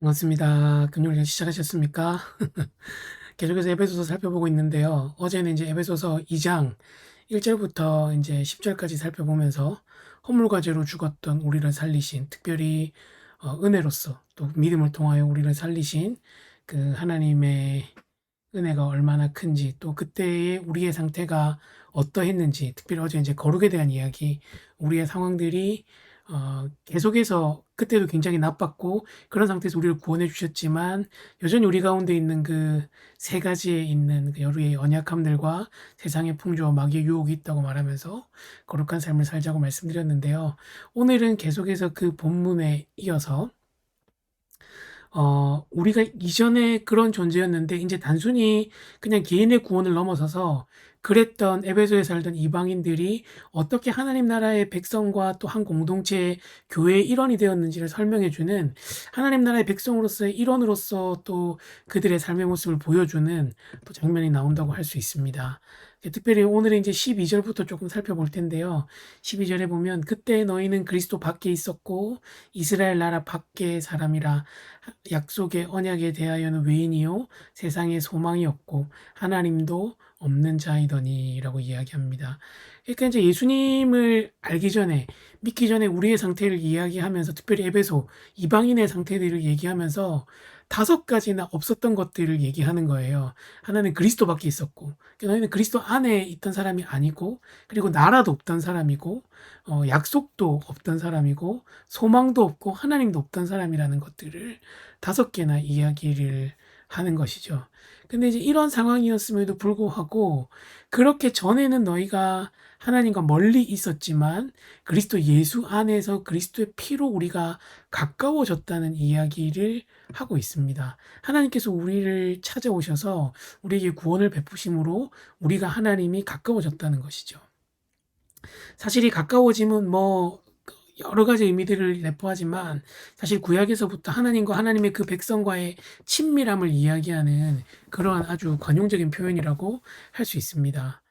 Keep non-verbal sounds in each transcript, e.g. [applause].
반갑습니다. 금요일 시작하셨습니까? [laughs] 계속해서 에베소서 살펴보고 있는데요. 어제는 이제 에베소서 2장 1절부터 이제 10절까지 살펴보면서 허물과 죄로 죽었던 우리를 살리신 특별히 어, 은혜로서 또 믿음을 통하여 우리를 살리신 그 하나님의 은혜가 얼마나 큰지 또 그때의 우리의 상태가 어떠했는지 특별히 어제 이제 거룩에 대한 이야기 우리의 상황들이 어, 계속해서 그때도 굉장히 나빴고 그런 상태에서 우리를 구원해 주셨지만 여전히 우리 가운데 있는 그 세 가지에 있는 그 여루의 언약함들과 세상의 풍조와 마귀의 유혹이 있다고 말하면서 거룩한 삶을 살자고 말씀드렸는데요. 오늘은 계속해서 그 본문에 이어서 어, 우리가 이전에 그런 존재였는데 이제 단순히 그냥 개인의 구원을 넘어서서 그랬던 에베소에 살던 이방인들이 어떻게 하나님 나라의 백성과 또 한 공동체의 교회의 일원이 되었는지를 설명해 주는 하나님 나라의 백성으로서의 일원으로서 또 그들의 삶의 모습을 보여주는 또 장면이 나온다고 할 수 있습니다. 특별히 오늘은 이제 12절부터 조금 살펴볼 텐데요. 12절에 보면 그때 너희는 그리스도 밖에 있었고 이스라엘 나라 밖의 사람이라 약속의 언약에 대하여는 외인이요 세상에 소망이 없고 하나님도 없는 자이더니라고 이야기합니다. 그러니까 이제 예수님을 알기 전에 믿기 전에 우리의 상태를 이야기하면서 특별히 에베소 이방인의 상태들을 얘기하면서 다섯 가지나 없었던 것들을 얘기하는 거예요. 하나는 그리스도밖에 있었고, 그러니까 너희는 그리스도 안에 있던 사람이 아니고, 그리고 나라도 없던 사람이고, 어, 약속도 없던 사람이고, 소망도 없고, 하나님도 없던 사람이라는 것들을 다섯 개나 이야기를 하는 것이죠. 근데 이제 이런 상황이었음에도 불구하고, 그렇게 전에는 너희가 하나님과 멀리 있었지만 그리스도 예수 안에서 그리스도의 피로 우리가 가까워졌다는 이야기를 하고 있습니다. 하나님께서 우리를 찾아오셔서 우리에게 구원을 베푸심으로 우리가 하나님이 가까워졌다는 것이죠. 사실 이 가까워짐은 뭐 여러 가지 의미들을 내포하지만 사실 구약에서부터 하나님과 하나님의 그 백성과의 친밀함을 이야기하는 그러한 아주 관용적인 표현이라고 할 수 있습니다.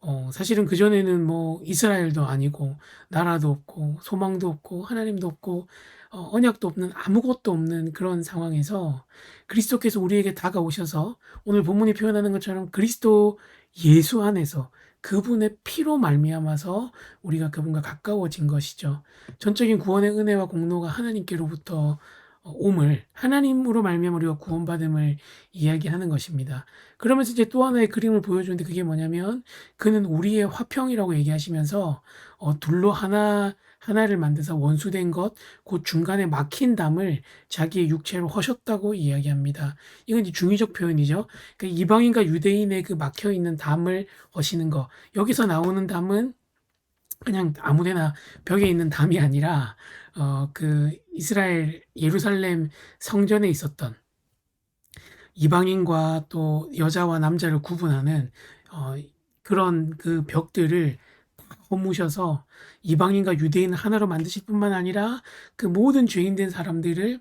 어, 사실은 그전에는 뭐 이스라엘도 아니고 나라도 없고 소망도 없고 하나님도 없고 어, 언약도 없는 아무것도 없는 그런 상황에서 그리스도께서 우리에게 다가오셔서 오늘 본문이 표현하는 것처럼 그리스도 예수 안에서 그분의 피로 말미암아서 우리가 그분과 가까워진 것이죠. 전적인 구원의 은혜와 공로가 하나님께로부터 어, 옴을 하나님으로 말미암아 우리가 구원받음을 이야기하는 것입니다. 그러면서 이제 또 하나의 그림을 보여주는데 그게 뭐냐면 그는 우리의 화평이라고 얘기하시면서 어, 둘로 하나 하나를 만드사 원수된 것, 곧 중간에 막힌 담을 자기의 육체로 허셨다고 이야기합니다. 이건 이제 중의적 표현이죠. 그러니까 이방인과 유대인의 그 막혀 있는 담을 허시는 거. 여기서 나오는 담은 그냥 아무데나 벽에 있는 담이 아니라 어, 그 이스라엘 예루살렘 성전에 있었던 이방인과 또 여자와 남자를 구분하는 어, 그런 그 벽들을 허무셔서 이방인과 유대인 하나로 만드실 뿐만 아니라 그 모든 죄인된 사람들을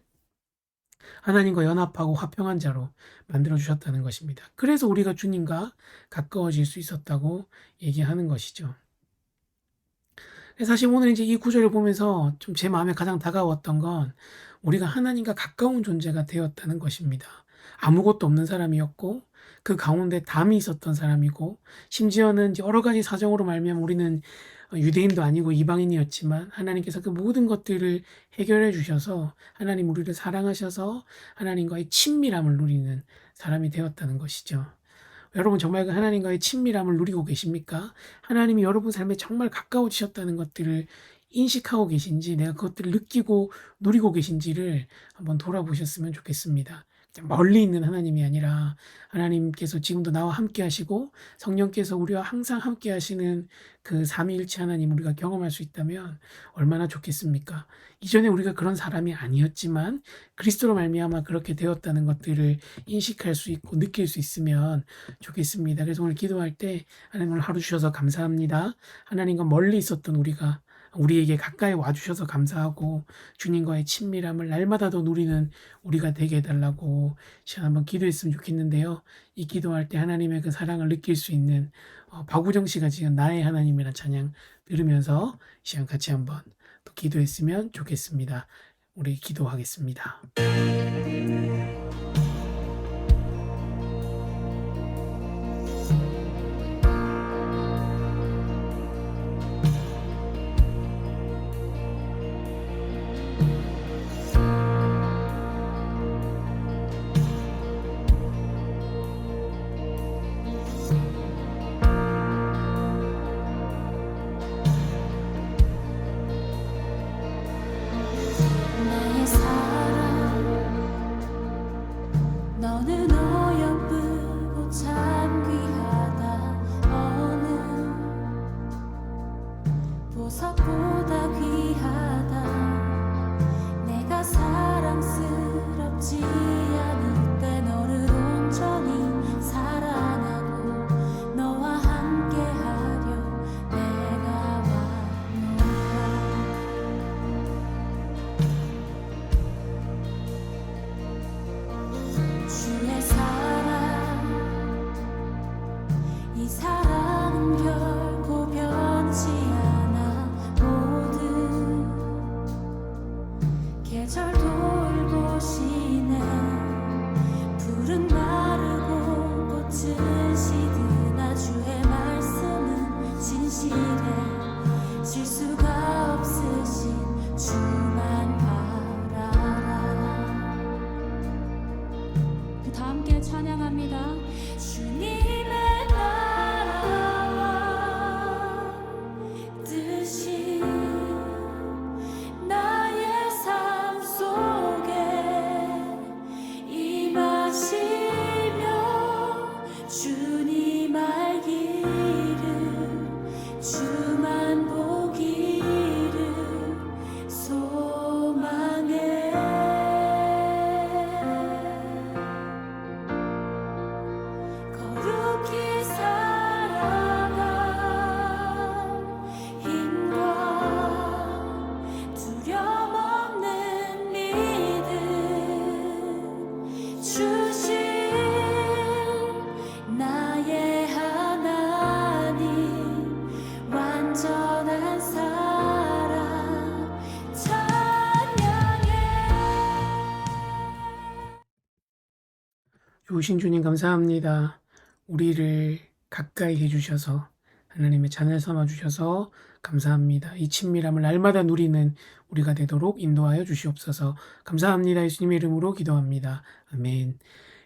하나님과 연합하고 화평한 자로 만들어 주셨다는 것입니다. 그래서 우리가 주님과 가까워질 수 있었다고 얘기하는 것이죠. 사실 오늘 이제 이 구절을 보면서 좀 제 마음에 가장 다가왔던 건 우리가 하나님과 가까운 존재가 되었다는 것입니다. 아무것도 없는 사람이었고 그 가운데 담이 있었던 사람이고 심지어는 여러 가지 사정으로 말미암아 우리는 유대인도 아니고 이방인이었지만 하나님께서 그 모든 것들을 해결해 주셔서 하나님 우리를 사랑하셔서 하나님과의 친밀함을 누리는 사람이 되었다는 것이죠. 여러분 정말 그 하나님과의 친밀함을 누리고 계십니까? 하나님이 여러분 삶에 정말 가까워지셨다는 것들을 인식하고 계신지 내가 그것들을 느끼고 누리고 계신지를 한번 돌아보셨으면 좋겠습니다. 멀리 있는 하나님이 아니라 하나님께서 지금도 나와 함께 하시고 성령께서 우리와 항상 함께 하시는 그 삼위일체 하나님 우리가 경험할 수 있다면 얼마나 좋겠습니까? 이전에 우리가 그런 사람이 아니었지만 그리스도로 말미암아 그렇게 되었다는 것들을 인식할 수 있고 느낄 수 있으면 좋겠습니다. 그래서 오늘 기도할 때 하나님 을 하루 주셔서 감사합니다. 하나님과 멀리 있었던 우리가 우리에게 가까이 와주셔서 감사하고 주님과의 친밀함을 날마다 더 누리는 우리가 되게 해달라고 시간 한번 기도했으면 좋겠는데요. 이 기도할 때 하나님의 그 사랑을 느낄 수 있는 어, 박우정 씨가 지금 나의 하나님이란 찬양 들으면서 시간 같이 한번 또 기도했으면 좋겠습니다. 우리 기도하겠습니다. 계절 돌 좋으신 주님 감사합니다. 우리를 가까이 해주셔서 하나님의 자녀 삼아 주셔서 감사합니다. 이 친밀함을 날마다 누리는 우리가 되도록 인도하여 주시옵소서. 감사합니다. 예수님의 이름으로 기도합니다. 아멘.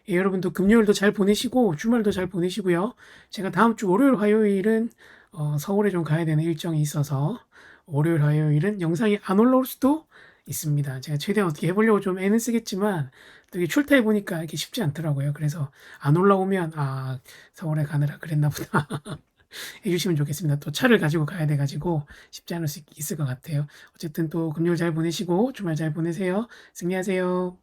예, 여러분도 금요일도 잘 보내시고 주말도 잘 보내시고요. 제가 다음 주 월요일 화요일은 어, 서울에 좀 가야 되는 일정이 있어서 월요일 화요일은 영상이 안 올라올 수도 있습니다. 제가 최대한 어떻게 해보려고 좀 애는 쓰겠지만 되게 출타해 보니까 이렇게 쉽지 않더라고요. 그래서 안 올라오면 아 서울에 가느라 그랬나 보다 [laughs] 해주시면 좋겠습니다. 또 차를 가지고 가야 돼가지고 쉽지 않을 수 있을 것 같아요. 어쨌든 또 금요일 잘 보내시고 주말 잘 보내세요. 승리하세요.